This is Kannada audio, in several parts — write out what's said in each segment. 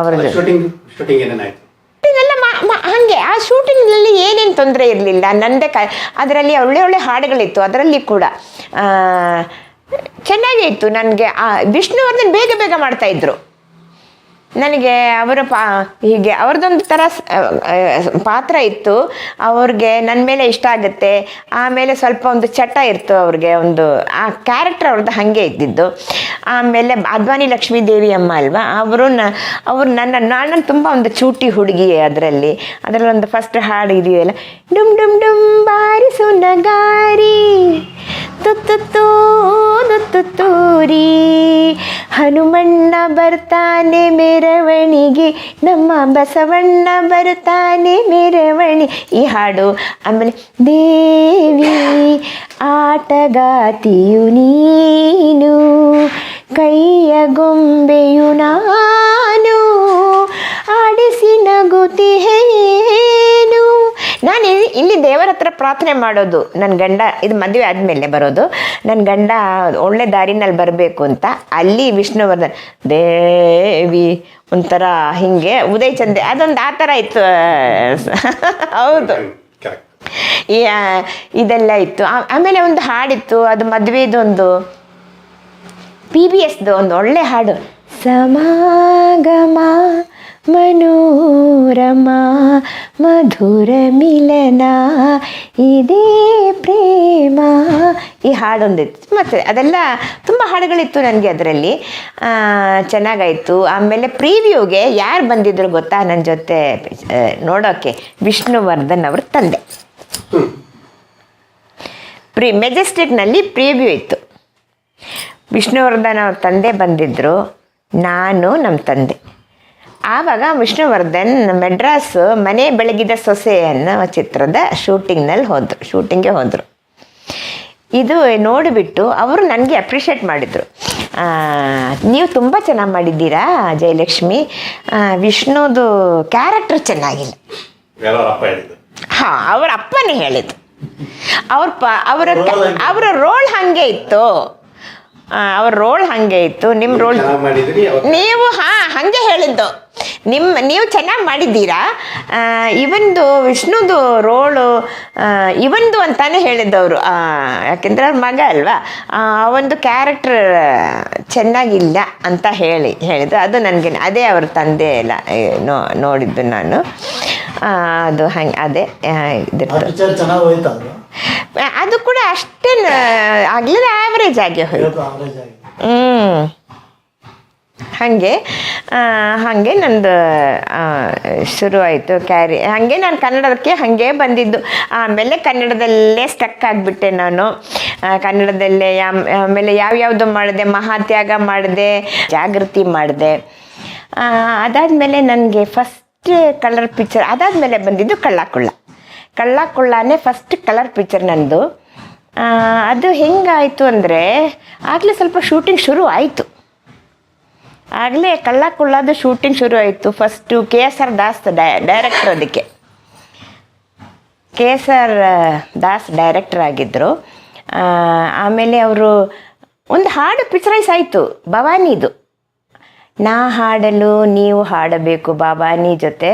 ಅವರದ್ದು ಶೂಟಿಂಗ್ ಶೂಟಿಂಗ್ ಏನೇನಾಯ್ತು ಎಲ್ಲ ಮಾ- ಮಾ- ಹಾಗೆ ಆ ಶೂಟಿಂಗ್ನಲ್ಲಿ ಏನೇನು ತೊಂದರೆ ಇರಲಿಲ್ಲ. ನಂದೇ ಕ ಅದರಲ್ಲಿ ಒಳ್ಳೆ ಒಳ್ಳೆ ಹಾಡುಗಳಿತ್ತು ಅದರಲ್ಲಿ ಕೂಡ. ಆ, ಚೆನ್ನಾಗೇ ಇತ್ತು ನನಗೆ. ವಿಷ್ಣುವರ್ಧನ್ ಬೇಗ ಬೇಗ ಮಾಡ್ತಾ ಇದ್ರು. ನನಗೆ ಅವರ ಪಾ, ಹೀಗೆ ಅವ್ರದ್ದೊಂದು ಥರ ಪಾತ್ರ ಇತ್ತು. ಅವ್ರಿಗೆ ನನ್ನ ಮೇಲೆ ಇಷ್ಟ ಆಗುತ್ತೆ. ಆಮೇಲೆ ಸ್ವಲ್ಪ ಒಂದು ಚಟ ಇತ್ತು ಅವ್ರಿಗೆ, ಒಂದು, ಆ ಕ್ಯಾರೆಕ್ಟರ್ ಅವ್ರದ್ದು ಹಾಗೆ ಇದ್ದಿದ್ದು. ಆಮೇಲೆ ಅದ್ವಾನಿ ಲಕ್ಷ್ಮೀ ದೇವಿ ಅಮ್ಮ ಅಲ್ವಾ, ಅವರು ನ, ಅವರು ನನ್ನ ನಾನು ತುಂಬ ಒಂದು ಚೂಟಿ ಹುಡುಗಿ ಅದರಲ್ಲಿ. ಅದರಲ್ಲಿ ಒಂದು ಫಸ್ಟ್ ಹಾಡು ಇದೆಯಲ್ಲ ಡುಮ್ ಡುಮ್ ಡುಮ್ ಬಾರಿಸು ನಗಾರಿ ತುತ್ತು ತೂರಿ ಹನುಮಣ್ಣ ಬರ್ತಾನೆ ಮೆರವಣಿಗೆ. ನಮ್ಮ ಬಸವಣ್ಣ ಬರ್ತಾನೆ ಮೆರವಣಿ. ಈ ಹಾಡು ಆಮೇಲೆ ದೇವಿ ಆಟಗಾತಿಯು ನೀನು. ಕೈಯ ಗೊಂಬೆಯು ನಾನು ಆಡಿಸಿ ನಗುತ್ತಿಹೇನು ನಾನು ಇಲ್ಲಿ- ದೇವರ ಹತ್ರ ಪ್ರಾರ್ಥನೆ ಮಾಡೋದು. ನನ್ನ ಗಂಡ ಇದು ಮದುವೆ ಆದಮೇಲೆ ಬರೋದು. ನನ್ನ ಗಂಡ ಒಳ್ಳೆ ದಾರಿನಲ್ಲಿ ಬರಬೇಕು ಅಂತ. ಅಲ್ಲಿ ವಿಷ್ಣುವರ್ಧನ್ ದೇವಿ ಒಂಥರ ಹಿಂಗೆ ಉದಯ ಚಂದೆ ಅದೊಂದು ಆ ಥರ ಇತ್ತು ಹೌದು. ಇದೆಲ್ಲ ಇತ್ತು. ಆಮೇಲೆ ಒಂದು ಹಾಡಿತ್ತು ಅದು ಮದುವೆದೊಂದು. ಪಿ ಬಿ ಎಸ್ದು ಒಂದು ಒಳ್ಳೆ ಹಾಡು. ಸಮಾಗಮ ಮನೋರಮ ಮಧುರ ಮಿಲನ ಇದೇ ಪ್ರೇಮ. ಈ ಹಾಡೊಂದಿತ್ತು. ಮತ್ತು ಅದೆಲ್ಲ ತುಂಬ ಹಾಡುಗಳಿತ್ತು ನನಗೆ ಅದರಲ್ಲಿ. ಚೆನ್ನಾಗಾಯಿತು. ಆಮೇಲೆ ಪ್ರೀವ್ಯೂಗೆ ಯಾರು ಬಂದಿದ್ರು ಗೊತ್ತಾ ನನ್ನ ಜೊತೆ? ನೋಡೋಕ್ಕೆ ವಿಷ್ಣುವರ್ಧನ್ ಅವ್ರ ತಂದೆ. ಪ್ರಿ ಮೆಜೆಸ್ಟಿಕ್ನಲ್ಲಿ ಪ್ರಿವ್ಯೂ ಇತ್ತು. ವಿಷ್ಣುವರ್ಧನ್ ಅವ್ರ ತಂದೆ ಬಂದಿದ್ದರು ನಾನು ನಮ್ಮ ತಂದೆ. ಆವಾಗ ವಿಷ್ಣುವರ್ಧನ್ ಮೆಡ್ರಾಸ್ ಮನೆ ಬೆಳಗಿದ ಸೊಸೆ ಅನ್ನೋ ಚಿತ್ರದ ಶೂಟಿಂಗ್ನಲ್ಲಿ ಹೋದರು ಶೂಟಿಂಗ್ಗೆ ಹೋದರು. ಇದು ನೋಡಿಬಿಟ್ಟು ಅವರು ನನಗೆ ಅಪ್ರಿಷಿಯೇಟ್ ಮಾಡಿದರು. ನೀವು ತುಂಬ ಚೆನ್ನಾಗಿ ಮಾಡಿದ್ದೀರಾ ಜಯಲಕ್ಷ್ಮಿ? ವಿಷ್ಣುದು ಕ್ಯಾರೆಕ್ಟರ್ ಚೆನ್ನಾಗಿಲ್ಲ. ಹಾಂ ಅವರ ಅಪ್ಪನೇ ಹೇಳಿದ್ದು. ಅವ್ರ ಪ ಅವರ ಅವರ ರೋಲ್ ಹಾಗೆ ಇತ್ತು. ಅವ್ರ ರೋಲ್ ಹಾಗೆ ಇತ್ತು. ನಿಮ್ಮ ರೋಲ್ ನೀವು ಹಾ ಹಾಗೆ ಹೇಳಿದ್ದು. ನಿಮ್ಮ ನೀವು ಚೆನ್ನಾಗಿ ಮಾಡಿದ್ದೀರಾ? ಇವೊಂದು ಇವಂದು ವಿಷ್ಣುದು ರೋಳು ಇವೊಂದು ಅಂತಾನೆ ಹೇಳಿದ್ದವರು ಯಾಕೆಂದ್ರೆ ಅವ್ರ ಮಗ ಅಲ್ವಾ? ಆ ಒಂದು ಕ್ಯಾರೆಕ್ಟರ್ ಚೆನ್ನಾಗಿಲ್ಲ ಅಂತ ಹೇಳಿ ಹೇಳಿದ್ರು. ಅದು ನನಗೆ ಅದೇ ಅವ್ರ ತಂದೆ ಎಲ್ಲ ನೋ ನೋಡಿದ್ದು ನಾನು. ಅದು ಹಂಗೆ ಅದೇ ಇದಿರ್ತದೆ ಅದು ಕೂಡ ಅಷ್ಟೇನು ಆಗ್ಲಿಲ್ಲ ಆವ್ರೇಜ್ ಆಗಿ ಹೋಯ್ತು. ಹ್ಞೂ ಹಾಗೆ ಹಾಗೆ ನಂದು ಶುರು ಆಯಿತು ಕ್ಯಾರಿ ಹಾಗೆ ನಾನು ಕನ್ನಡಕ್ಕೆ ಹಾಗೆ ಬಂದಿದ್ದು. ಆಮೇಲೆ ಕನ್ನಡದಲ್ಲೇ ಸ್ಟಕ್ ಆಗಿಬಿಟ್ಟೆ ನಾನು. ಕನ್ನಡದಲ್ಲೇ ಆಮೇಲೆ ಯಾವ್ಯಾವುದು ಮಾಡಿದೆ, ಮಹಾತ್ಯಾಗ ಮಾಡಿದೆ, ಜಾಗೃತಿ ಮಾಡಿದೆ. ಅದಾದಮೇಲೆ ನನಗೆ ಫಸ್ಟ್ ಕಲರ್ ಪಿಕ್ಚರ್ ಅದಾದಮೇಲೆ ಬಂದಿದ್ದು ಕಳ್ಳಾಕುಳ್ಳ. ಕಳ್ಳಾಕುಳ್ಳನೇ ಫಸ್ಟ್ ಕಲರ್ ಪಿಕ್ಚರ್ ನನ್ನದು ಅದು ಹೆಂಗಾಯಿತು ಅಂದರೆ, ಆಗಲೇ ಸ್ವಲ್ಪ ಶೂಟಿಂಗ್ ಶುರು ಆಯಿತು ಆಗಲೇ ಕಳ್ಳ ಕುಳ್ಳದು ಶೂಟಿಂಗ್ ಶುರು ಆಯಿತು first K S R Das director ಅದಕ್ಕೆ. K S R Das director ಆಗಿದ್ದರು ಆಮೇಲೆ ಅವರು ಒಂದು ಹಾಡು ಪಿಕ್ಚರೈಸ್ ಆಯಿತು. ಭವಾನಿದು. ನಾ ಹಾಡಲು ನೀವು ಹಾಡಬೇಕು ಭವಾನಿ ಜೊತೆ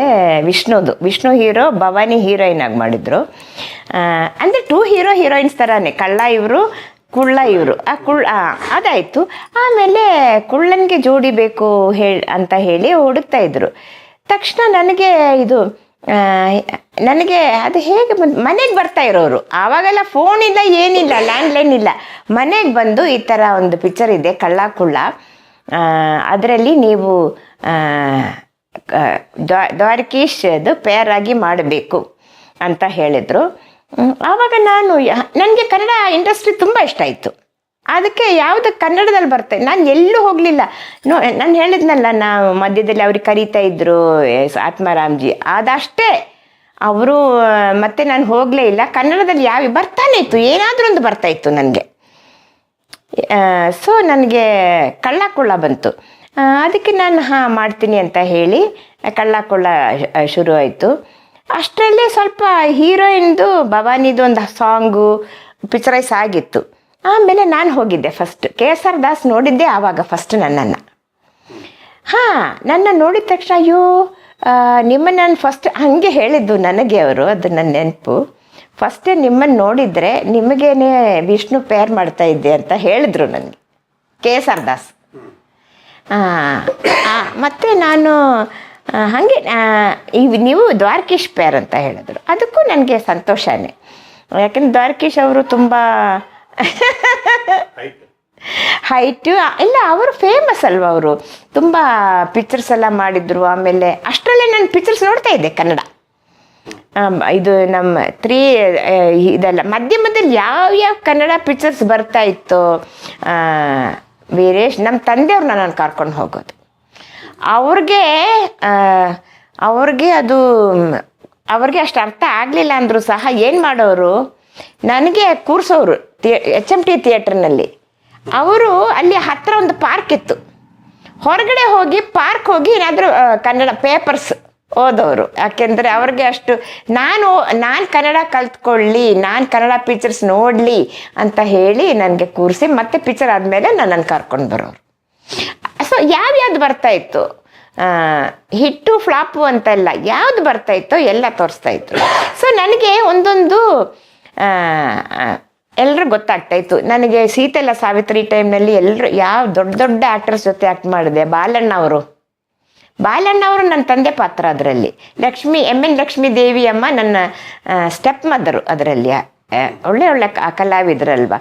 ವಿಷ್ಣುದು. ವಿಷ್ಣು ಹೀರೋ, ಭವಾನಿ ಹೀರೋಯಿನ್ ಆಗಿ ಮಾಡಿದ್ರು. ಅಂದರೆ ಟೂ ಹೀರೋ ಹೀರೋಯಿನ್ಸ್ ಥರನೇ ಕಳ್ಳ ಇವರು ಕುಳ್ಳ ಇವರು. ಆ ಕುಳ್ಳ ಅದಾಯ್ತು. ಆಮೇಲೆ ಕುಳ್ಳನಿಗೆ ಜೋಡಿ ಬೇಕು ಹೇಳಿ ಅಂತ ಹೇಳಿ ಹುಡುಕ್ತಾ ಇದ್ರು. ತಕ್ಷಣ ನನಗೆ ಇದು ನನಗೆ ಅದು ಹೇಗೆ ಬಂದು, ಮನೆಗೆ ಬರ್ತಾ ಇರೋರು. ಆವಾಗೆಲ್ಲ ಫೋನ್ ಇಲ್ಲ, ಏನಿಲ್ಲ ಲ್ಯಾಂಡ್ಲೈನ್ ಇಲ್ಲ. ಮನೆಗೆ ಬಂದು ಈ ಥರ ಒಂದು ಪಿಕ್ಚರ್ ಇದೆ, ಕಳ್ಳ ಕುಳ್ಳ. ಅದರಲ್ಲಿ ನೀವು ದ್ವಾರಕೀಶದು ಪೇರಾಗಿ ಮಾಡಬೇಕು ಅಂತ ಹೇಳಿದರು. ಆವಾಗ ನಾನು ನನಗೆ ಕನ್ನಡ ಇಂಡಸ್ಟ್ರಿ ತುಂಬ ಇಷ್ಟ ಆಯಿತು. ಅದಕ್ಕೆ ಯಾವುದು ಕನ್ನಡದಲ್ಲಿ ಬರ್ತೇನೆ ನಾನು ಎಲ್ಲೂ ಹೋಗಲಿಲ್ಲ. ನೋ, ನಾನು ಹೇಳಿದ್ನಲ್ಲ, ನಾವು ಮಧ್ಯದಲ್ಲಿ ಅವ್ರಿಗೆ ಕರೀತಾ ಇದ್ರು ಆತ್ಮಾರಾಮ್ಜಿ ಅದಷ್ಟೇ. ಅವರು, ಮತ್ತೆ ನಾನು ಹೋಗಲೇ ಇಲ್ಲ. ಕನ್ನಡದಲ್ಲಿ ಯಾವ ಬರ್ತಾನೆ ಇತ್ತು, ಏನಾದರೂ ಒಂದು ಬರ್ತಾ ಇತ್ತು ನನಗೆ. ಸೊ ನನಗೆ ಕಳ್ಳ ಕುಳ್ಳ ಬಂತು ಅದಕ್ಕೆ ನಾನು, ಹಾಂ, ಮಾಡ್ತೀನಿ ಅಂತ ಹೇಳಿ ಕಳ್ಳ ಕುಳ್ಳ ಶುರು ಆಯಿತು. ಅಷ್ಟರಲ್ಲೇ ಸ್ವಲ್ಪ ಹೀರೋಯಿನ್ದು ಭವಾನಿದು ಒಂದು ಸಾಂಗು ಪಿಕ್ಚರೈಸ್ ಆಗಿತ್ತು. ಆಮೇಲೆ ನಾನು ಹೋಗಿದ್ದೆ first K S R Das ನೋಡಿದ್ದೆ ಆವಾಗ ಫಸ್ಟ್ ನನ್ನನ್ನು. ಹಾಂ, ನನ್ನ ನೋಡಿದ ತಕ್ಷಣ ಅಯ್ಯೋ ನಿಮ್ಮನ್ನು ನಾನು ಫಸ್ಟ್ ಹಾಗೆ ಹೇಳಿದ್ದು ನನಗೆ ಅವರು, ಅದು ನನ್ನ ನೆನಪು. ಫಸ್ಟೇ ನಿಮ್ಮನ್ನು ನೋಡಿದರೆ ನಿಮಗೇನೆ ವಿಷ್ಣು ಪೇರ್ ಮಾಡ್ತಾ ಇದ್ದೆ ಅಂತ ಹೇಳಿದ್ರು ನನಗೆ. K S R Das. ಹಾಂ ಮತ್ತು ನಾನು ಹಾಗೆ ಈ ಇವ್- ನೀವು ದ್ವಾರಕೀಶ್ ಪೇರ್ ಅಂತ ಹೇಳಿದ್ರು. ಅದಕ್ಕೂ ನನಗೆ ಸಂತೋಷನೇ. ಯಾಕಂದ್ರೆ ದ್ವಾರಕೀಶ್ ಅವರು ತುಂಬ ಹೈಟ್. ಇಲ್ಲ ಅವರು ಫೇಮಸ್ ಅಲ್ವಾ ಅವರು? ತುಂಬ ಪಿಕ್ಚರ್ಸ್ ಎಲ್ಲ ಮಾಡಿದ್ರು. ಆಮೇಲೆ ಅಷ್ಟರಲ್ಲೇ ನಾನು ಪಿಕ್ಚರ್ಸ್ ನೋಡ್ತಾ ಇದ್ದೆ ಕನ್ನಡ. ಇದು ನಮ್ಮ ತ್ರೀ ಇದೆಲ್ಲ. ಮಧ್ಯ ಮಧ್ಯದಲ್ಲಿ ಯಾವ ಕನ್ನಡ ಪಿಕ್ಚರ್ಸ್ ಬರ್ತಾ ಇತ್ತು ವೀರೇಶ್ ನಮ್ಮ ತಂದೆಯವ್ರನ್ನ ನಾನು ಕರ್ಕೊಂಡು ಹೋಗೋದು. ಅವ್ರಿಗೆ ಅವ್ರಿಗೆ ಅದು, ಅವ್ರಿಗೆ ಅಷ್ಟು ಅರ್ಥ ಆಗಲಿಲ್ಲ ಅಂದರೂ ಸಹ ಏನು ಮಾಡೋರು, ನನಗೆ ಕೂರಿಸೋರು ಎಚ್ ಎಂ ಟಿ ಥಿಯೇಟ್ರ್ನಲ್ಲಿ. ಅವರು ಅಲ್ಲಿ ಹತ್ತಿರ ಒಂದು ಪಾರ್ಕ್ ಇತ್ತು. ಹೊರಗಡೆ ಹೋಗಿ ಪಾರ್ಕ್ ಹೋಗಿ ಏನಾದರೂ ಕನ್ನಡ ಪೇಪರ್ಸ್ ಓದೋರು. ಯಾಕೆಂದರೆ ಅವ್ರಿಗೆ ಅಷ್ಟು, ನಾನು ನಾನು ಕನ್ನಡ ಕಲ್ತ್ಕೊಳ್ಳಿ, ನಾನು ಕನ್ನಡ ಪಿಕ್ಚರ್ಸ್ ನೋಡಲಿ ಅಂತ ಹೇಳಿ ನನಗೆ ಕೂರಿಸಿ ಮತ್ತೆ ಪಿಕ್ಚರ್ ಆದಮೇಲೆ ನನ್ನನ್ನು ಕರ್ಕೊಂಡು ಬರೋರು. ಸೊ ಯಾವ್ಯಾವ್ದು ಬರ್ತಾ ಇತ್ತು? ಹಿಟ್ಟು, ಫ್ಲಾಪು ಅಂತೆಲ್ಲ ಯಾವ್ದು ಬರ್ತಾ ಇತ್ತೋ ಎಲ್ಲ ತೋರಿಸ್ತಾ ಇತ್ತು ಸೊ ನನಗೆ ಒಂದೊಂದು ಎಲ್ಲರೂ ಗೊತ್ತಾಗ್ತಾ ಇತ್ತು. ನನಗೆ ಸೀತೆಲ್ಲ ಸಾವಿತ್ರಿ ಟೈಮ್ನಲ್ಲಿ ಎಲ್ಲರೂ ಯಾವ ದೊಡ್ಡ ದೊಡ್ಡ ಆ್ಯಕ್ಟರ್ಸ್ ಜೊತೆ ಆ್ಯಕ್ಟ್ ಮಾಡಿದೆ? ಬಾಲಣ್ಣ ಅವರು. ಬಾಲಣ್ಣ ಅವರು ನನ್ನ ತಂದೆ ಪಾತ್ರ ಅದರಲ್ಲಿ. ಲಕ್ಷ್ಮಿ ಎಂ ಎನ್ ಲಕ್ಷ್ಮೀ ದೇವಿ ಅಮ್ಮ ನನ್ನ ಸ್ಟೆಪ್ ಮದರು ಅದರಲ್ಲಿ. ಒಳ್ಳೆ ಒಳ್ಳೆ ಕಲಾವಿದರಲ್ವಾ.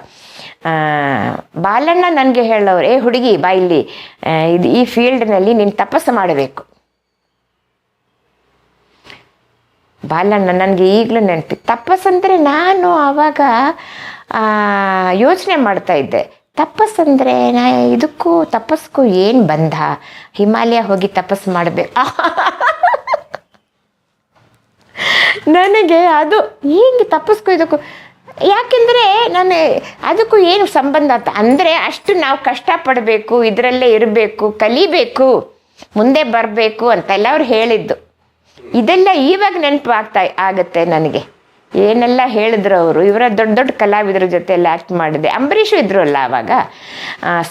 ಬಾಲಣ್ಣ ನನಗೆ ಹೇಳೋರು, ಏ ಹುಡುಗಿ, ಬಾ ಇಲ್ಲಿ. ಇದು ಈ ಫೀಲ್ಡ್ನಲ್ಲಿ ನೀನು ತಪಸ್ಸು ಮಾಡಬೇಕು. ಬಾಲಣ್ಣ ನನಗೆ ಈಗಲೂ ನೆನಪಿ, ತಪಸ್ಸಂದರೆ ನಾನು ಆವಾಗ ಯೋಚನೆ ಮಾಡ್ತಾ ಇದ್ದೆ. ತಪಸ್ಸಂದರೆ ನಾ ಇದಕ್ಕೂ ತಪಸ್ಗೂ ಏನು ಬಂದ? ಹಿಮಾಲಯ ಹೋಗಿ ತಪಸ್ಸು ಮಾಡಬೇಕು. ನನಗೆ ಅದು, ಹಿಂಗೆ ತಪಸ್ಕು ಇದಕ್ಕೂ? ಯಾಕೆಂದರೆ ನಾನು ಅದಕ್ಕೂ ಏನು ಸಂಬಂಧ ಅಂತ? ಅಂದರೆ ಅಷ್ಟು ನಾವು ಕಷ್ಟಪಡಬೇಕು ಇದರಲ್ಲೇ ಇರಬೇಕು ಕಲಿಬೇಕು ಮುಂದೆ ಬರಬೇಕು ಅಂತೆಲ್ಲ ಅವ್ರು ಹೇಳಿದ್ದು. ಇದೆಲ್ಲ ಇವಾಗ ನೆನಪು ಆಗ್ತಾ ಆಗುತ್ತೆ ನನಗೆ. ಏನೆಲ್ಲ ಹೇಳಿದ್ರು ಅವರು? ಇವರ ದೊಡ್ಡ ದೊಡ್ಡ ಕಲಾವಿದರ ಜೊತೆ ಎಲ್ಲ ಆ್ಯಕ್ಟ್ ಮಾಡಿದೆ. ಅಂಬರೀಷು ಇದ್ರು ಅಲ್ಲ ಆವಾಗ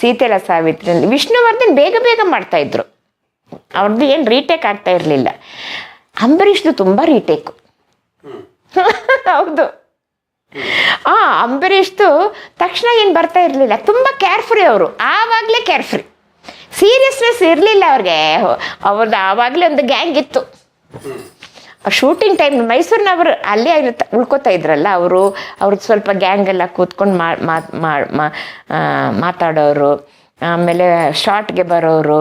ಸೀತೆಲ ಸಾವಿತ್ರಿ ವಿಷ್ಣುವರ್ಧನ್ ಬೇಗ ಬೇಗ ಮಾಡ್ತಾಯಿದ್ರು ಅವ್ರದ್ದು ಏನು ರೀಟೇಕ್ ಆಗ್ತಾ ಇರಲಿಲ್ಲ. ಅಂಬರೀಷ್ದು ತುಂಬ ರೀಟೇಕು. ಹೌದು. ಆ ಅಂಬರೀಷ್ದು ತಕ್ಷಣ ಏನು ಬರ್ತಾ ಇರಲಿಲ್ಲ. ತುಂಬ ಕೇರ್ಫ್ರೀ ಅವರು. ಆವಾಗಲೇ ಕೇರ್ಫ್ರೀ ಸೀರಿಯಸ್ನೆಸ್ ಇರಲಿಲ್ಲ ಅವ್ರಿಗೆ. ಅವ್ರದ್ದು ಆವಾಗಲೇ ಒಂದು ಗ್ಯಾಂಗ್ ಇತ್ತು. ಶೂಟಿಂಗ್ ಟೈಮ್ ಮೈಸೂರಿನವರು ಅಲ್ಲೇ ಉಳ್ಕೋತಾ ಇದ್ರಲ್ಲ ಅವರು. ಅವ್ರದ್ದು ಸ್ವಲ್ಪ ಗ್ಯಾಂಗ್ ಎಲ್ಲ ಕೂತ್ಕೊಂಡು ಮಾತಾಡೋರು. ಆಮೇಲೆ ಶಾರ್ಟ್ಗೆ ಬರೋರು.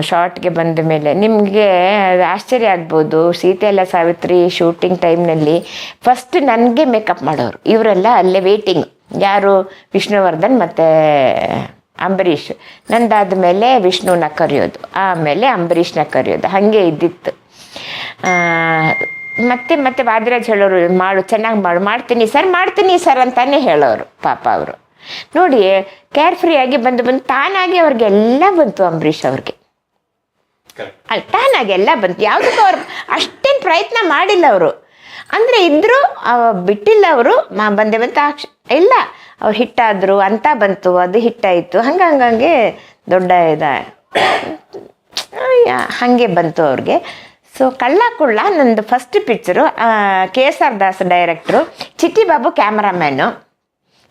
ಶಾರ್ಟ್ಗೆ ಬಂದ ಮೇಲೆ. ನಿಮಗೆ ಆಶ್ಚರ್ಯ ಆಗ್ಬೋದು. ಸೀತೆ ಎಲ್ಲ ಸಾವಿತ್ರಿ ಶೂಟಿಂಗ್ ಟೈಮ್ನಲ್ಲಿ ಫಸ್ಟ್ ನನಗೆ ಮೇಕಪ್ ಮಾಡೋರು. ಇವರೆಲ್ಲ ಅಲ್ಲೇ ವೇಟಿಂಗ್ ಯಾರು? ವಿಷ್ಣುವರ್ಧನ್ ಮತ್ತು ಅಂಬರೀಷ್. ನಂದಾದ ಮೇಲೆ ವಿಷ್ಣುನ ಕರೆಯೋದು. ಆಮೇಲೆ ಅಂಬರೀಷ್ನ ಕರೆಯೋದು. ಹಾಗೆ ಇದ್ದಿತ್ತು. ಮತ್ತೆ ಮತ್ತೆ ವಾದಿರಾಜ್ ಹೇಳೋರು, ಮಾಡು, ಚೆನ್ನಾಗಿ ಮಾಡು. ಮಾಡ್ತೀನಿ ಸರ್ ಮಾಡ್ತೀನಿ ಸರ್ ಅಂತಾನೆ ಹೇಳೋರು ಪಾಪ ಅವರು. ನೋಡಿ ಕೇರ್ ಫ್ರೀ ಆಗಿ ಬಂದು ಬಂದು ತಾನಾಗಿ ಅವ್ರಿಗೆಲ್ಲ ಬಂತು ಅಂಬರೀಷ್ ಅವ್ರಿಗೆ. ಕರೆಕ್ಟ್ ಅಲ್ಲಿ ತಾನಾಗಿ ಎಲ್ಲ ಬಂತು ಯಾವುದಕ್ಕೂ ಅವ್ರು ಅಷ್ಟೇನು ಪ್ರಯತ್ನ ಮಾಡಿಲ್ಲ ಅವರು. ಅಂದರೆ ಇದ್ದರೂ ಬಿಟ್ಟಿಲ್ಲ ಅವರು, ಮಾ ಬಂದೆ ಬಂತ ಇಲ್ಲ, ಅವ್ರು ಹಿಟ್ಟಾದರು, ಅಂತ ಬಂತು, ಅದು ಹಿಟ್ಟಾಯಿತು, ಹಂಗೆ ಹಂಗಂಗೆ ದೊಡ್ಡ ಇದ ಹಾಗೆ ಬಂತು ಅವ್ರಿಗೆ. ಸೊ ಕಳ್ಳ ಕುಳ್ಳ ನಂದು first picture K S R Das director Chitti Babu cameraman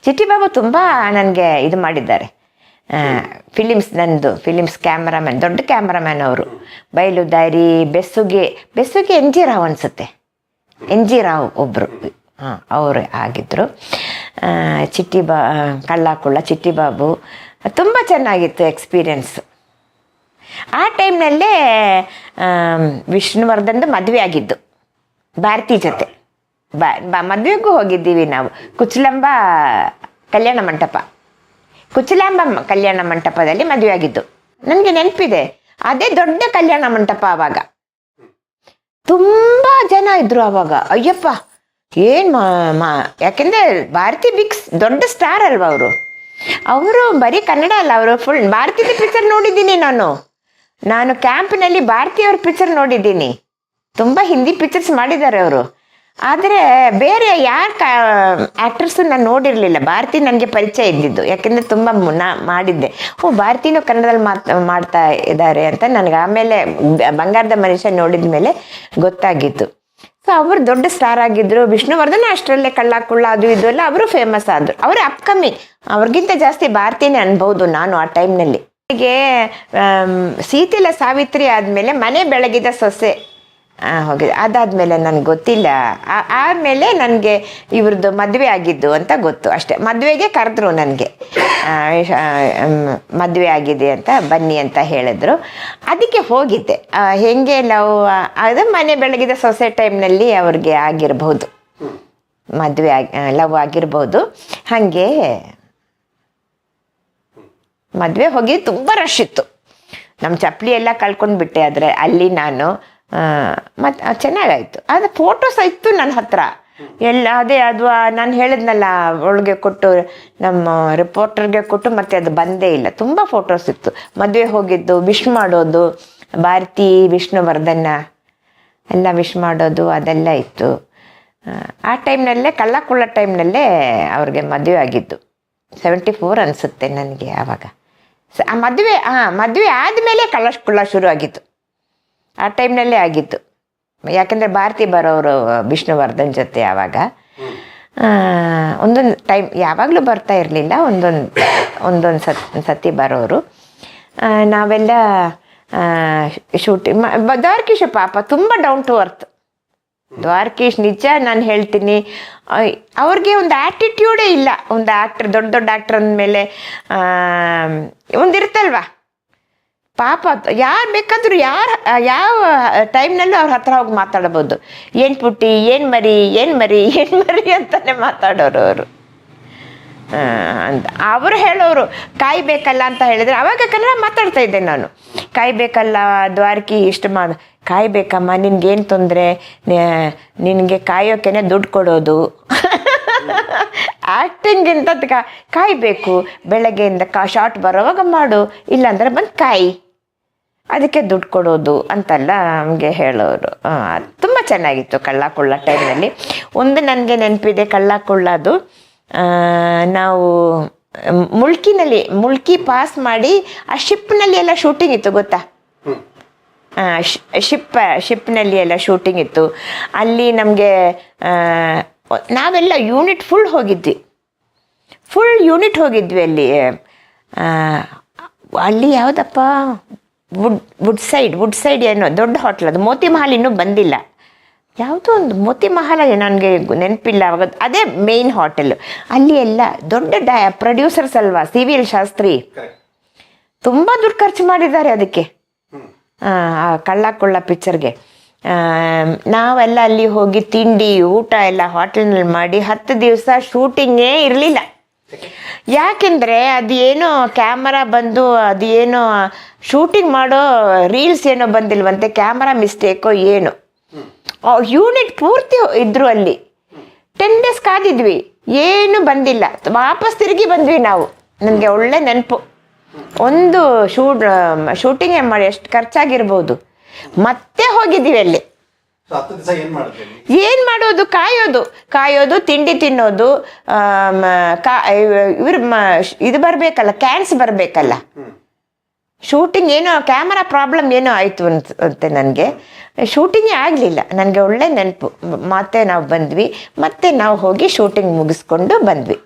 ಚಿಟ್ಟಿ ಬಾಬು ತುಂಬ ನನಗೆ ಇದು ಮಾಡಿದ್ದಾರೆ. ಫಿಲಿಮ್ಸ್ ನಂದು ಫಿಲಿಮ್ಸ್ ಕ್ಯಾಮ್ರಾಮ್ಯಾನ್ ದೊಡ್ಡ ಕ್ಯಾಮ್ರಾಮ್ಯಾನ್ ಅವರು. ಬಯಲು ದಾರಿ, ಬೆಸುಗೆ ಬೆಸುಗೆ ಎನ್ ಜಿ ರಾವ್ ಅನಿಸುತ್ತೆ. ಎನ್ ಜಿ ರಾವ್ ಒಬ್ಬರು ಹಾಂ, ಅವರು ಆಗಿದ್ದರು ಚಿಟ್ಟಿ ಬಾ ಕಳ್ಳಾಕುಳ್ಳ ಚಿಟ್ಟಿ ಬಾಬು ತುಂಬ ಚೆನ್ನಾಗಿತ್ತು ಎಕ್ಸ್ಪೀರಿಯನ್ಸ್ ಆ ಟೈಮ್ನಲ್ಲೇ ವಿಷ್ಣುವರ್ಧನ್ದು ಮದುವೆ ಆಗಿದ್ದು. ಭಾರತಿ ಜೊತೆ. ಬಾ ಮದುವೆಗೂ ಹೋಗಿದ್ದೀವಿ ನಾವು. ಕುಚ್ಲಂಬ ಕಲ್ಯಾಣ ಮಂಟಪ. ಕುಚಲಾಂಬ ಕಲ್ಯಾಣ ಮಂಟಪದಲ್ಲಿ ಮದುವೆ ಆಗಿದ್ದು ನನಗೆ ನೆನಪಿದೆ. ಅದೇ ದೊಡ್ಡ ಕಲ್ಯಾಣ ಮಂಟಪ ಆವಾಗ ತುಂಬ ಜನ ಇದ್ರು ಅವಾಗ. ಅಯ್ಯಪ್ಪ, ಏನ್ ಮಾ ಯಾಕೆಂದರೆ ಭಾರತಿ ಬಿಕ್ಸ್ ದೊಡ್ಡ ಸ್ಟಾರ್ ಅಲ್ವಾ ಅವರು? ಅವರು ಬರೀ ಕನ್ನಡ ಅಲ್ಲ, ಅವರು ಫುಲ್ ಭಾರತೀಯ ಪಿಕ್ಚರ್ ನೋಡಿದ್ದೀನಿ ನಾನು. ನಾನು ಕ್ಯಾಂಪ್ನಲ್ಲಿ ಭಾರತೀಯವ್ರ ಪಿಕ್ಚರ್ ನೋಡಿದ್ದೀನಿ. ತುಂಬ ಹಿಂದಿ ಪಿಕ್ಚರ್ಸ್ ಮಾಡಿದ್ದಾರೆ ಅವರು. ಆದರೆ ಬೇರೆ ಯಾರು ಕ ಆ್ಯಕ್ಟರ್ಸು ನಾನು ನೋಡಿರಲಿಲ್ಲ. ಭಾರತಿ ನನಗೆ ಪರಿಚಯ ಇದ್ದಿದ್ದು. ಯಾಕೆಂದರೆ ತುಂಬ ನಾ ಮಾಡಿದ್ದೆ. ಓ, ಭಾರತೀನೂ ಕನ್ನಡದಲ್ಲಿ ಮಾತ್ ಮಾಡ್ತಾ ಇದ್ದಾರೆ ಅಂತ ನನಗೆ ಆಮೇಲೆ ಬಂಗಾರದ ಮನುಷ್ಯ ನೋಡಿದ ಮೇಲೆ ಗೊತ್ತಾಗಿತ್ತು. ಸೊ ಅವರು ದೊಡ್ಡ ಸ್ಟಾರ್ ಆಗಿದ್ರು. ವಿಷ್ಣುವರ್ಧನ್ ಅಷ್ಟರಲ್ಲೇ ಕಳ್ಳ ಕುಳ್ಳ ಅದು ಇದು ಎಲ್ಲ ಅವರು ಫೇಮಸ್ ಆದರು. ಅವರು ಅಪ್ಕಮಿಂಗ್ ಅವ್ರಿಗಿಂತ ಜಾಸ್ತಿ ಭಾರತೀನೇ ಅನ್ಬೋದು ನಾನು ಆ ಟೈಮ್ನಲ್ಲಿ ಹೀಗೆ ಸೀತೆಲ ಸಾವಿತ್ರಿ ಆದಮೇಲೆ ಮನೆ ಬೆಳಗಿದ ಸೊಸೆ. ಆ, ಹೋಗಿದೆ ಅದಾದಮೇಲೆ ನನಗೆ ಗೊತ್ತಿಲ್ಲ. ಆಮೇಲೆ ನನಗೆ ಇವ್ರದ್ದು ಮದುವೆ ಆಗಿದ್ದು ಅಂತ ಗೊತ್ತು ಅಷ್ಟೇ. ಮದುವೆಗೆ ಕರೆದ್ರು ನನಗೆ. ಮದುವೆ ಆಗಿದೆ ಅಂತ ಬನ್ನಿ ಅಂತ ಹೇಳಿದ್ರು. ಅದಕ್ಕೆ ಹೋಗಿದ್ದೆ. ಹೆಂಗೆ ಲವ್ ಅದು ಮನೆ ಬೆಳಗಿದ ಸೊಸೆ ಟೈಮ್ನಲ್ಲಿ ಅವ್ರಿಗೆ ಆಗಿರಬಹುದು ಮದುವೆ ಆಗಿ ಲವ್ ಆಗಿರ್ಬೋದು. ಹಾಗೆ ಮದುವೆ ಹೋಗಿ ತುಂಬ ರಶ್ ಇತ್ತು. ನಮ್ಮ ಚಪ್ಪಲಿ ಎಲ್ಲ ಕಳ್ಕೊಂಡ್ಬಿಟ್ಟೆ ಆದರೆ ಅಲ್ಲಿ ನಾನು ಮತ್ತು ಚೆನ್ನಾಗಾಯಿತು. ಆದರೆ ಫೋಟೋಸ್ ಇತ್ತು ನನ್ನ ಹತ್ರ. ಎಲ್ಲ ಅದೇ ಅದು ನಾನು ಹೇಳಿದ್ನಲ್ಲ ಒಳಗೆ ಕೊಟ್ಟು ನಮ್ಮ ರಿಪೋರ್ಟರ್ಗೆ ಕೊಟ್ಟು ಮತ್ತೆ ಅದು ಬಂದೇ ಇಲ್ಲ. ತುಂಬ ಫೋಟೋಸ್ ಇತ್ತು. ಮದುವೆ ಹೋಗಿದ್ದು ವಿಶ್ ಮಾಡೋದು ಭಾರತಿ ವಿಷ್ಣುವರ್ಧನ ಎಲ್ಲ ವಿಶ್ ಮಾಡೋದು ಅದೆಲ್ಲ ಇತ್ತು. ಆ, ಟೈಮ್ನಲ್ಲೇ ಕಳ್ಳ ಕುಳ್ಳ ಟೈಮ್ನಲ್ಲೇ ಅವ್ರಿಗೆ ಮದುವೆ ಆಗಿದ್ದು. ಸೆವೆಂಟಿ ಫೋರ್ ಅನಿಸುತ್ತೆ ನನಗೆ ಆವಾಗ ಆ ಮದುವೆ ಹಾಂ ಮದುವೆ ಆದಮೇಲೆ ಕಳ್ಳ ಕುಳ್ಳ ಶುರು ಆಗಿತ್ತು ಆ ಟೈಮ್ನಲ್ಲೇ ಆಗಿತ್ತು. ಯಾಕೆಂದರೆ ಭಾರತಿ ಬರೋರು, ವಿಷ್ಣುವರ್ಧನ್ ಜೊತೆ ಆವಾಗ ಒಂದೊಂದು ಟೈಮ್, ಯಾವಾಗಲೂ ಬರ್ತಾ ಇರಲಿಲ್ಲ, ಒಂದೊಂದು ಒಂದೊಂದು ಸತ್, ಸತಿ ಬರೋರು. ನಾವೆಲ್ಲ ಶೂಟಿಂಗ್ ದ್ವಾರಕೀಶ ಪಾಪ ತುಂಬ ಡೌನ್ ಟು ಅರ್ತ್ ದ್ವಾರಕೀಶ್ ನಿಜ, ನಾನು ಹೇಳ್ತೀನಿ ಅವ್ರಿಗೆ ಒಂದು ಆ್ಯಟಿಟ್ಯೂಡೇ ಇಲ್ಲ. ಒಂದು ಆ್ಯಕ್ಟ್ರ್ ದೊಡ್ಡ ದೊಡ್ಡ ಆ್ಯಕ್ಟ್ರ್ ಅಂದಮೇಲೆ ಒಂದಿರ್ತಲ್ವಾ ಪಾಪ ಯಾರು ಬೇಕಾದರೂ ಯಾರು, ಯಾವ ಟೈಮ್ನಲ್ಲೂ ಅವ್ರ ಹತ್ರ ಹೋಗಿ ಮಾತಾಡ್ಬೋದು. ಏನು ಪುಟ್ಟಿ, ಏನು ಮರಿ ಏನು ಮರಿ ಏನು ಮರಿ ಅಂತಾನೆ ಮಾತಾಡೋರು ಅವರು. ಅಂತ ಅವರು ಹೇಳೋರು, ಕಾಯ್ಬೇಕಲ್ಲ ಅಂತ ಹೇಳಿದ್ರೆ ಅವಾಗ ಕನ್ನಡ ಮಾತಾಡ್ತಾ ಇದ್ದೆ ನಾನು. ಕಾಯ್ಬೇಕಲ್ಲ ದ್ವಾರಕಿ, ಇಷ್ಟು ಮಾ, ಕಾಯ್ಬೇಕಮ್ಮ ನಿನ್ಗೇನು ತೊಂದರೆ? ನಿನಗೆ ಕಾಯೋಕೆನೆ ದುಡ್ಡು ಕೊಡೋದು. ಆ್ಯಕ್ಟಿಂಗಿಂತ ಕಾಯ್ಬೇಕು. ಬೆಳಗ್ಗೆಯಿಂದ ಕಾ ಶಾರ್ಟ್ ಬರೋವಾಗ ಮಾಡು. ಇಲ್ಲಾಂದ್ರೆ ಬಂದು ಕಾಯಿ. ಅದಕ್ಕೆ ದುಡ್ಡು ಕೊಡೋದು ಅಂತೆಲ್ಲ ನಮಗೆ ಹೇಳೋರು. ತುಂಬ ಚೆನ್ನಾಗಿತ್ತು ಕಳ್ಳ ಕೊಳ್ಳ ಟೈಮ್ನಲ್ಲಿ ಒಂದು ನನಗೆ ನೆನಪಿದೆ ಕಳ್ಳ ಕೊಳ್ಳದು ನಾವು ಮುಳ್ಕಿನಲ್ಲಿ ಮುಲ್ಕಿ ಪಾಸ್ ಮಾಡಿ ಆ ಶಿಪ್ನಲ್ಲಿ ಎಲ್ಲ ಶೂಟಿಂಗ್ ಇತ್ತು ಗೊತ್ತಾ? ಶಿಪ್ ಶಿಪ್ನಲ್ಲಿ ಎಲ್ಲ ಶೂಟಿಂಗ್ ಇತ್ತು. ಅಲ್ಲಿ ನಮಗೆ ನಾವೆಲ್ಲ ಯೂನಿಟ್ ಫುಲ್ ಹೋಗಿದ್ವಿ. ಫುಲ್ ಯೂನಿಟ್ ಹೋಗಿದ್ವಿ ಅಲ್ಲಿ. ಅಲ್ಲಿ ಯಾವುದಪ್ಪ? Wood wood side wood side ಏನೋ ದೊಡ್ಡ ಹೋಟ್ಲ್ ಅದು. ಮೋತಿ ಮಹಲ್ ಇನ್ನೂ ಬಂದಿಲ್ಲ. ಯಾವುದೋ ಒಂದು ಮೋತಿ ಮಹಲ್ ನನಗೆ ನೆನಪಿಲ್ಲ. ಅವಾಗ ಅದೇ ಮೇಯ್ನ್ ಹೋಟೆಲ್ ಅಲ್ಲಿ ಎಲ್ಲ ದೊಡ್ಡ ಡಯ ಪ್ರೊಡ್ಯೂಸರ್ಸ್ ಅಲ್ವಾ ಸಿ ವಿ ಎಲ್ ಶಾಸ್ತ್ರಿ? ತುಂಬ ದುಡ್ಡು ಖರ್ಚು ಮಾಡಿದ್ದಾರೆ ಅದಕ್ಕೆ. ಕಳ್ಳ ಕೊಳ್ಳ ಪಿಕ್ಚರ್ಗೆ ನಾವೆಲ್ಲ ಅಲ್ಲಿ ಹೋಗಿ ತಿಂಡಿ ಊಟ ಎಲ್ಲ ಹೋಟೆಲ್ನಲ್ಲಿ ಮಾಡಿ ಹತ್ತು ದಿವಸ ಶೂಟಿಂಗೇ ಇರಲಿಲ್ಲ. ಯಾಕೆಂದರೆ ಅದೇನೋ ಕ್ಯಾಮರಾ ಬಂದು, ಅದೇನೋ ಶೂಟಿಂಗ್ ಮಾಡೋ ರೀಲ್ಸ್ ಏನೋ ಬಂದಿಲ್ವಂತೆ ಕ್ಯಾಮರಾ ಮಿಸ್ಟೇಕೋ ಏನು? ಯೂನಿಟ್ ಪೂರ್ತಿ ಇದ್ರು ಅಲ್ಲಿ. ಟೆನ್ ಡೇಸ್ ಕಾದಿದ್ವಿ. ಏನು ಬಂದಿಲ್ಲ. ವಾಪಸ್ ತಿರುಗಿ ಬಂದ್ವಿ ನಾವು. ನನಗೆ ಒಳ್ಳೆ ನೆನಪು. ಒಂದು ಶೂಟ್ ಶೂಟಿಂಗ್ ಮಾಡಿ ಎಷ್ಟು ಖರ್ಚಾಗಿರ್ಬೋದು. ಮತ್ತೆ ಹೋಗಿದ್ದೀವಿ ಅಲ್ಲಿ. ಏನ್ ಮಾಡೋದು? ಕಾಯೋದು. ಕಾಯೋದು ತಿಂಡಿ ತಿನ್ನೋದು ಇವ್ರ ಇದು ಬರಬೇಕಲ್ಲ ಕ್ಯಾನ್ಸ್ ಬರ್ಬೇಕಲ್ಲ. ಶೂಟಿಂಗ್ ಏನೋ ಕ್ಯಾಮರಾ ಪ್ರಾಬ್ಲಮ್ ಏನೋ ಆಯಿತು ಅಂತ ಅಂತೆ ನನಗೆ. ಶೂಟಿಂಗೇ ಆಗಲಿಲ್ಲ. ನನಗೆ ಒಳ್ಳೆ ನೆನಪು. ಮತ್ತೆ ನಾವು ಬಂದ್ವಿ. ಮತ್ತೆ ನಾವು ಹೋಗಿ ಶೂಟಿಂಗ್ ಮುಗಿಸ್ಕೊಂಡು ಬಂದ್ವಿ.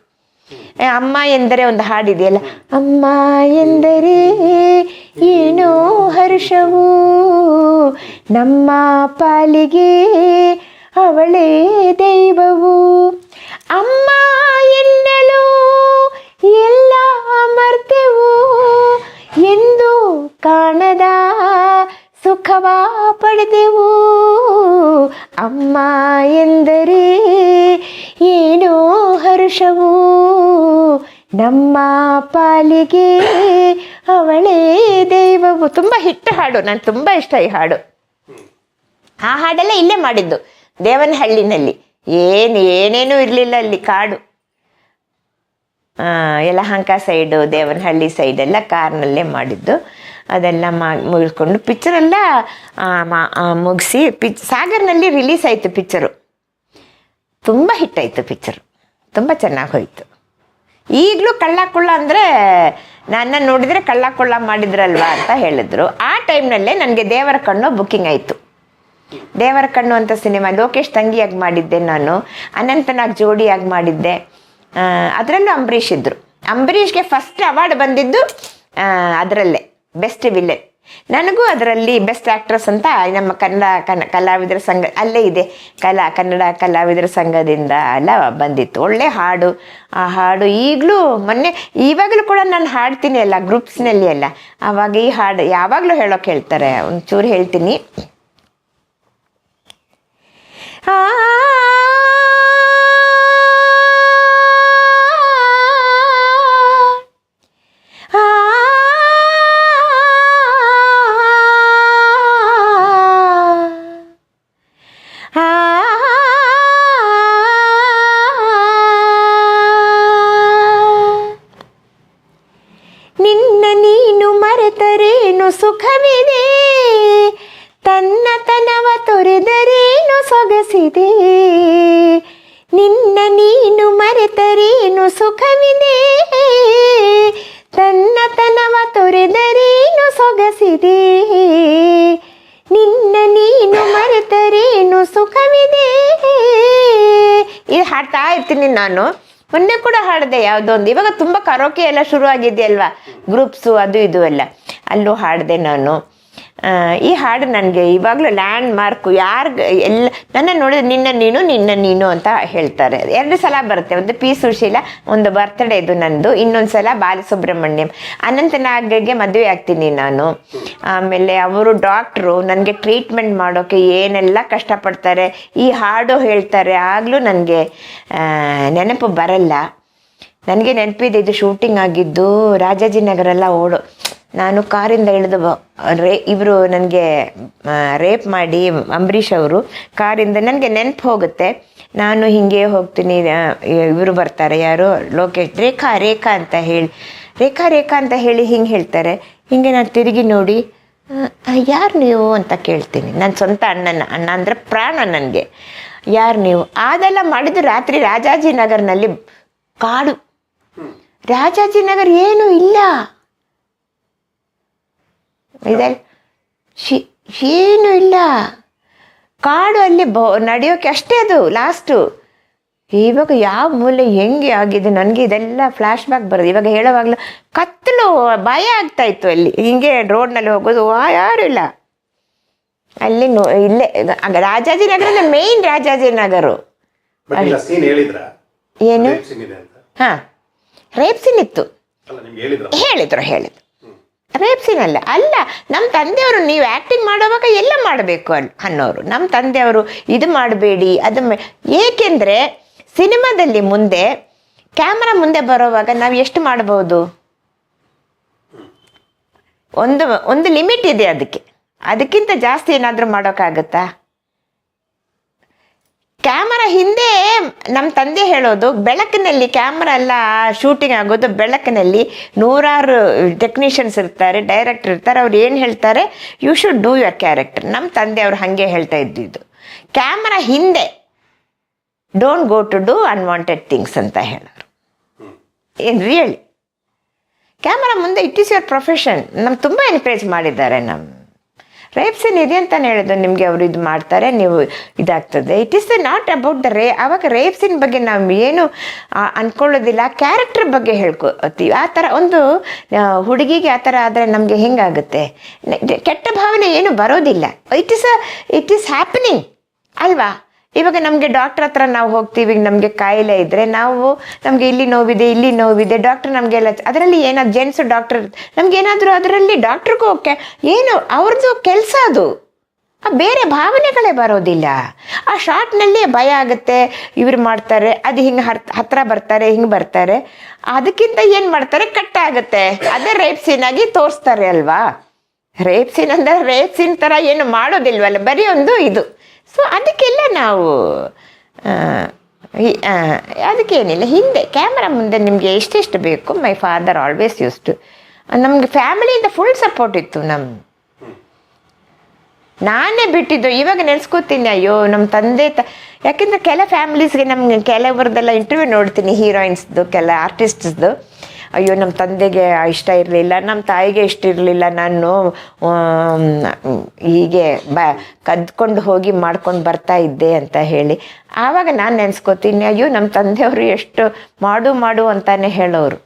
ಅಮ್ಮ ಎಂದರೆ ಒಂದು ಹಾಡಿದೆಯಲ್ಲ? ಅಮ್ಮ ಎಂದರೆ ಏನೋ ಹರ್ಷವು. ನಮ್ಮ ಪಾಲಿಗೆ ಅವಳೇ ದೈವವು. ನಮ್ಮ ಪಾಲಿಗೆ ಅವಳೇ ದೈವವು. ತುಂಬ ಹಿಟ್ಟು ಹಾಡು, ನಾನು ತುಂಬ ಇಷ್ಟ ಈ ಹಾಡು. ಆ ಹಾಡೆಲ್ಲ ಇಲ್ಲೇ ಮಾಡಿದ್ದು, ದೇವನಹಳ್ಳಿನಲ್ಲಿ. ಏನು, ಏನೇನೂ ಇರಲಿಲ್ಲ ಅಲ್ಲಿ ಕಾಡು. ಯಲಹಂಕ ಸೈಡು, ದೇವನಹಳ್ಳಿ ಸೈಡ್ ಎಲ್ಲ ಕಾರ್ನಲ್ಲೇ ಮಾಡಿದ್ದು. ಅದೆಲ್ಲ ಮಾ, ಮುಗಿಸ್ಕೊಂಡು ಪಿಕ್ಚರೆಲ್ಲ ಮುಗಿಸಿ ಪಿಚ್, ಸಾಗರ್ನಲ್ಲಿ ರಿಲೀಸ್ ಆಯಿತು ಪಿಕ್ಚರು ತುಂಬ ಹಿಟ್ ಪಿಕ್ಚರು ಪಿಕ್ಚರ್ ತುಂಬ ಚೆನ್ನಾಗಿ ಹೋಯಿತು. ಈಗಲೂ ಕಳ್ಳ ಕುಳ್ಳ ಅಂದರೆ ನನ್ನ ನೋಡಿದರೆ ಕಳ್ಳ ಕುಳ್ಳ ಮಾಡಿದ್ರಲ್ವಾ ಅಂತ ಹೇಳಿದ್ರು. ಆ ಟೈಮ್ನಲ್ಲೇ ನನಗೆ ದೇವರ ಕಣ್ಣು ಬುಕ್ಕಿಂಗ್ ಆಯಿತು. ದೇವರ ಕಣ್ಣು ಅಂತ ಸಿನಿಮಾ, ಲೋಕೇಶ್ ತಂಗಿಯಾಗಿ ಮಾಡಿದ್ದೆ ನಾನು, ಅನಂತನಾಗ್ ಜೋಡಿಯಾಗಿ ಮಾಡಿದ್ದೆ. ಅದರಲ್ಲೂ ಅಂಬರೀಷ್ ಇದ್ದರು ಅಂಬರೀಷ್ಗೆ ಫಸ್ಟ್ ಅವಾರ್ಡ್ ಬಂದಿದ್ದು ಅದರಲ್ಲೇ ಬೆಸ್ಟ್ ವಿಲೆನ್ ನನಗೂ ಅದರಲ್ಲಿ ಬೆಸ್ಟ್ ಆ್ಯಕ್ಟ್ರೆಸ್ ಅಂತ ನಮ್ಮ ಕನ್ನಡ ಕನ್ನ ಕಲಾವಿದರ ಸಂಘ, ಅಲ್ಲೇ ಇದೆ. ಕಲಾ, ಕನ್ನಡ ಕಲಾವಿದರ ಸಂಘದಿಂದ ಎಲ್ಲ ಬಂದಿತ್ತು. ಒಳ್ಳೆ ಹಾಡು. ಆ ಹಾಡು ಈಗಲೂ ಮೊನ್ನೆ ಇವಾಗಲೂ ಕೂಡ ನಾನು ಹಾಡ್ತೀನಿ ಅಲ್ಲ ಗ್ರೂಪ್ಸ್ನಲ್ಲಿ ಎಲ್ಲ ಆವಾಗ ಈ ಹಾಡು ಯಾವಾಗಲೂ ಹೇಳೋಕೆ ಹೇಳ್ತಾರೆ. ಒಂಚೂರು ಹೇಳ್ತೀನಿ. ಆ ನಾನು. ಮೊನ್ನೆ ಕೂಡ ಹಾಡಿದೆ ಯಾವುದೋ ಒಂದು ಇವಾಗ ತುಂಬಾ ಕರೋಕೆ ಎಲ್ಲ ಶುರು ಆಗಿದೆಯಲ್ವಾ ಗ್ರೂಪ್ಸು ಅದು ಇದು ಎಲ್ಲ. ಅಲ್ಲೂ ಹಾಡಿದೆ ನಾನು. ಈ ಹಾಡು ನನಗೆ ಇವಾಗಲೂ ಲ್ಯಾಂಡ್ ಮಾರ್ಕು ಎಲ್ಲ, ನನ್ನ ನೋಡಿದ್ರೆ ನಿನ್ನ ನೀನು ನಿನ್ನ ನೀನು ಅಂತ ಹೇಳ್ತಾರೆ. ಎರಡು ಸಲ ಬರುತ್ತೆ. ಒಂದು ಪಿ ಸುಶೀಲ, ಒಂದು ಬರ್ತ್ಡೇ ಇದು ನಂದು, ಇನ್ನೊಂದು ಸಲ ಬಾಲಸುಬ್ರಹ್ಮಣ್ಯಂ. ಅನಂತನಾಗಗೆ ಮದುವೆ ಆಗ್ತೀನಿ ನಾನು. ಆಮೇಲೆ ಅವರು ಡಾಕ್ಟ್ರು ನನಗೆ ಟ್ರೀಟ್ಮೆಂಟ್ ಮಾಡೋಕ್ಕೆ ಏನೆಲ್ಲ ಕಷ್ಟಪಡ್ತಾರೆ, ಈ ಹಾಡು ಹೇಳ್ತಾರೆ, ಆಗಲೂ ನನಗೆ ನೆನಪು ಬರಲ್ಲ. ನನಗೆ ನೆನಪಿದೆ, ಇದು ಶೂಟಿಂಗ್ ಆಗಿದ್ದು ರಾಜಾಜಿನಗರೆಲ್ಲ ಓಡು ನಾನು ಕಾರಿಂದ ಇಳಿದು ರೇ ಇವರು ನನಗೆ ರೇಪ್ ಮಾಡಿ ಅಂಬರೀಷ್ ಅವರು, ಕಾರಿಂದ ನನಗೆ ನೆನಪು ಹೋಗುತ್ತೆ. ನಾನು ಹಿಂಗೆ ಹೋಗ್ತೀನಿ ಇವರು ಬರ್ತಾರೆ, ಯಾರು ಲೋಕೇಶ್, ರೇಖಾ ರೇಖಾ ಅಂತ ಹೇಳಿ. ರೇಖಾ ರೇಖಾ ಅಂತ ಹೇಳಿ ಹಿಂಗೆ ಹೇಳ್ತಾರೆ. ಹಿಂಗೆ ನಾನು ತಿರುಗಿ ನೋಡಿ ಯಾರು ನೀವು ಅಂತ ಕೇಳ್ತೀನಿ. ನನ್ನ ಸ್ವಂತ ಅಣ್ಣನ, ಅಣ್ಣ ಅಂದರೆ ಪ್ರಾಣ ನನಗೆ. ಯಾರು ನೀವು? ಅದೆಲ್ಲ ಮಾಡಿದ್ದು ರಾತ್ರಿ ರಾಜಾಜಿನಗರ್ನಲ್ಲಿ ಕಾಡು. ರಾಜಾಜಿನಗರ್ ಏನು ಇಲ್ಲ. ಇದೆ ಶಿ- ಏನು ಇಲ್ಲ. ಕಾಡು ಅಲ್ಲಿ ಬ ನಡೆಯೋಕೆ ಅಷ್ಟೇ ಅದು ಲಾಸ್ಟು ಇವಾಗ ಯಾವ ಮೂಲೆ ಹೆಂಗೆ ಆಗಿದೆ ನನಗೆ ಇದೆಲ್ಲ ಫ್ಲ್ಯಾಶ್ ಬ್ಯಾಕ್ ಬರೋದು. ಇವಾಗ ಹೇಳೋವಾಗಲೂ ಕತ್ತಲು ಭಯ ಆಗ್ತಾ ಇತ್ತು ಅಲ್ಲಿ. ಹಿಂಗೆ ರೋಡ್ನಲ್ಲಿ ಹೋಗೋದು ಯಾರು ಇಲ್ಲ. ಅಲ್ಲಿ ನೋ ಇಲ್ಲೇ ರಾಜಾಜಿನಗರ ಮೇಯ್ನ್ ರಾಜಾಜಿನಗರು ಏನು? ಹಾಂ. ರೇಪ್ ಸೀನ್ ಇತ್ತು. ಹೇಳಿದ್ರ ಹೇಳಿದ್ರು. ಹೇಳಿದ್ರು ರೇಪ್ ಸೀನ್ ಅಲ್ಲ ನಮ್ಮ ತಂದೆಯವರು ನೀವು ಆ್ಯಕ್ಟಿಂಗ್ ಮಾಡುವಾಗ ಎಲ್ಲ ಮಾಡಬೇಕು ಅನ್, ಅನ್ನೋರು. ನಮ್ಮ ತಂದೆಯವರು ಇದು ಮಾಡಬೇಡಿ, ಅದು ಏಕೆಂದರೆ ಸಿನಿಮಾದಲ್ಲಿ ಮುಂದೆ, ಕ್ಯಾಮ್ರಾ ಮುಂದೆ ಬರೋವಾಗ ನಾವು ಎಷ್ಟು ಮಾಡ್ಬೋದು? ಒಂದು ಒಂದು ಲಿಮಿಟ್ ಇದೆ ಅದಕ್ಕೆ. ಅದಕ್ಕಿಂತ ಜಾಸ್ತಿ ಏನಾದರೂ ಮಾಡೋಕ್ಕಾಗತ್ತಾ? ಕ್ಯಾಮರಾ ಹಿಂದೆ ನಮ್ಮ ತಂದೆ ಹೇಳೋದು, ಬೆಳಕಿನಲ್ಲಿ ಕ್ಯಾಮ್ರಾ ಎಲ್ಲ ಶೂಟಿಂಗ್ ಆಗೋದು, ಬೆಳಕಿನಲ್ಲಿ ನೂರಾರು ಟೆಕ್ನಿಷಿಯನ್ಸ್ ಇರ್ತಾರೆ ಡೈರೆಕ್ಟರ್ ಇರ್ತಾರೆ, ಅವ್ರು ಏನು ಹೇಳ್ತಾರೆ you should do your character ನಮ್ಮ ತಂದೆ ಅವ್ರು ಹಾಗೆ ಹೇಳ್ತಾ ಇದ್ದಿದ್ದು. ಕ್ಯಾಮ್ರಾ ಹಿಂದೆ don't go to do unwanted things ಅಂತ ಹೇಳೋರು. ಏನು ರಿಯಲಿ ಕ್ಯಾಮರಾ ಮುಂದೆ ಇಟ್ ಈಸ್ ಯುವರ್ ಪ್ರೊಫೆಷನ್ ನಮ್ಮ ತುಂಬ ಎನ್ಕರೇಜ್ ಮಾಡಿದ್ದಾರೆ ನಮ್ಮ ರೇಪ್ ಸೀನ್ ಇದೆ ಅಂತಾನೆ ಹೇಳೋದು ನಿಮಗೆ ಅವರು ಇದು ಮಾಡ್ತಾರೆ, ನೀವು ಇದಾಗ್ತದೆ. It is not about the ray ಆವಾಗ ರೇಪ್ಸಿನ್ ಬಗ್ಗೆ ನಾವು ಏನು ಅಂದ್ಕೊಳ್ಳೋದಿಲ್ಲ ಕ್ಯಾರೆಕ್ಟರ್ ಬಗ್ಗೆ ಹೇಳ್ಕೊತೀವಿ. ಆ ಥರ ಒಂದು ಹುಡುಗಿಗೆ ಆ ಥರ ಆದರೆ ನಮಗೆ ಹೆಂಗಾಗುತ್ತೆ? ಕೆಟ್ಟ ಭಾವನೆ ಏನು ಬರೋದಿಲ್ಲ. It is a it is happening ಅಲ್ವಾ? ಇವಾಗ ನಮಗೆ ಡಾಕ್ಟರ್ ಹತ್ರ ನಾವು ಹೋಗ್ತೀವಿ, ನಮಗೆ ಕಾಯಿಲೆ ಇದ್ದರೆ ನಾವು ನಮಗೆ ಇಲ್ಲಿ ನೋವಿದೆ ಇಲ್ಲಿ ನೋವಿದೆ ಡಾಕ್ಟ್ರ್ ನಮಗೆಲ್ಲ ಅದರಲ್ಲಿ ಏನಾದ್ರು ಜೆಂಟ್ಸ್ ಡಾಕ್ಟರ್ ನಮ್ಗೆ ಏನಾದರೂ ಅದರಲ್ಲಿ ಡಾಕ್ಟ್ರಿಗೂ ಓಕೆ ಏನು ಅವ್ರದ್ದು ಕೆಲಸ ಅದು. ಆ ಬೇರೆ ಭಾವನೆಗಳೇ ಬರೋದಿಲ್ಲ. ಆ ಶಾರ್ಟ್ನಲ್ಲಿ ಭಯ ಆಗುತ್ತೆ, ಇವ್ರು ಮಾಡ್ತಾರೆ, ಅದು ಹಿಂಗೆ ಹತ್ರ ಬರ್ತಾರೆ, ಹಿಂಗೆ ಬರ್ತಾರೆ. ಅದಕ್ಕಿಂತ ಏನು ಮಾಡ್ತಾರೆ ಕಟ್ ಆಗುತ್ತೆ ಅದೇ ರೇಪ್ ಸೀನ್ ಆಗಿ ತೋರಿಸ್ತಾರೆ ಅಲ್ವಾ? ರೇಪ್ ಸೀನ್ ಅಂದರೆ ರೇಪ್ ಸೀನ್ ಥರ ಏನು ಮಾಡೋದಿಲ್ವಲ್ಲ, ಬರೀ ಒಂದು ಇದು. ಸೊ ಅದಕ್ಕೆಲ್ಲ ನಾವು ಅದಕ್ಕೇನಿಲ್ಲ ಹಿಂದೆ ಕ್ಯಾಮ್ರಾ ಮುಂದೆ ನಿಮಗೆ ಎಷ್ಟೆಷ್ಟು ಬೇಕು? My father always use to ನಮಗೆ ಫ್ಯಾಮಿಲಿಯಿಂದ ಫುಲ್ ಸಪೋರ್ಟ್ ಇತ್ತು ನಮ್ಮ ನಾನೇ ಬಿಟ್ಟಿದ್ದು. ಇವಾಗ ನೆನೆಸ್ಕೋತೀನಿ, ಅಯ್ಯೋ ನಮ್ಮ ತಂದೆ ತ, ಯಾಕೆಂದ್ರೆ ಕೆಲ ಫ್ಯಾಮಿಲೀಸ್ಗೆ ನಮ್ಗೆ, ಕೆಲವರದೆಲ್ಲ ಇಂಟರ್ವ್ಯೂ ನೋಡ್ತೀನಿ ಹೀರೋಯಿನ್ಸ್ದು ಕೆಲ ಆರ್ಟಿಸ್ಟ್ಸ್ದು ಅಯ್ಯೋ ನಮ್ಮ ತಂದೆಗೆ ಇಷ್ಟ ಇರಲಿಲ್ಲ ನಮ್ಮ ತಾಯಿಗೆ ಇಷ್ಟ ಇರಲಿಲ್ಲ, ನಾನು ಹೀಗೆ ಬ, ಕದ್ಕೊಂಡು ಹೋಗಿ ಮಾಡ್ಕೊಂಡು ಬರ್ತಾ ಇದ್ದೆ ಅಂತ ಹೇಳಿ. ಆವಾಗ ನಾನು ನೆನೆಸ್ಕೋತೀನಿ, ಅಯ್ಯೋ ನಮ್ಮ ತಂದೆಯವರು ಎಷ್ಟು ಮಾಡು ಮಾಡು ಅಂತಾನೆ ಹೇಳೋರು.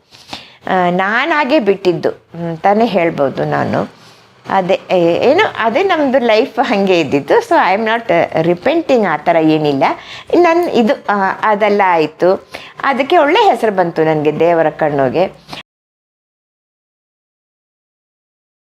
ನಾನಾಗೆ ಬಿಟ್ಟಿದ್ದು ಅಂತಾನೆ ಹೇಳ್ಬೋದು ನಾನು. ಅದೇ ಏನು, ಅದೇ ನಮ್ಮದು ಲೈಫ್ ಹಾಗೆ ಇದ್ದಿದ್ದು. So I am not repenting ಆ ಥರ ಏನಿಲ್ಲ. ನನ್ನ ಇದು ಅದೆಲ್ಲ ಆಯಿತು. ಅದಕ್ಕೆ ಒಳ್ಳೆ ಹೆಸರು ಬಂತು ನನಗೆ ದೇವರ ಕಣ್ಣುಗೆ.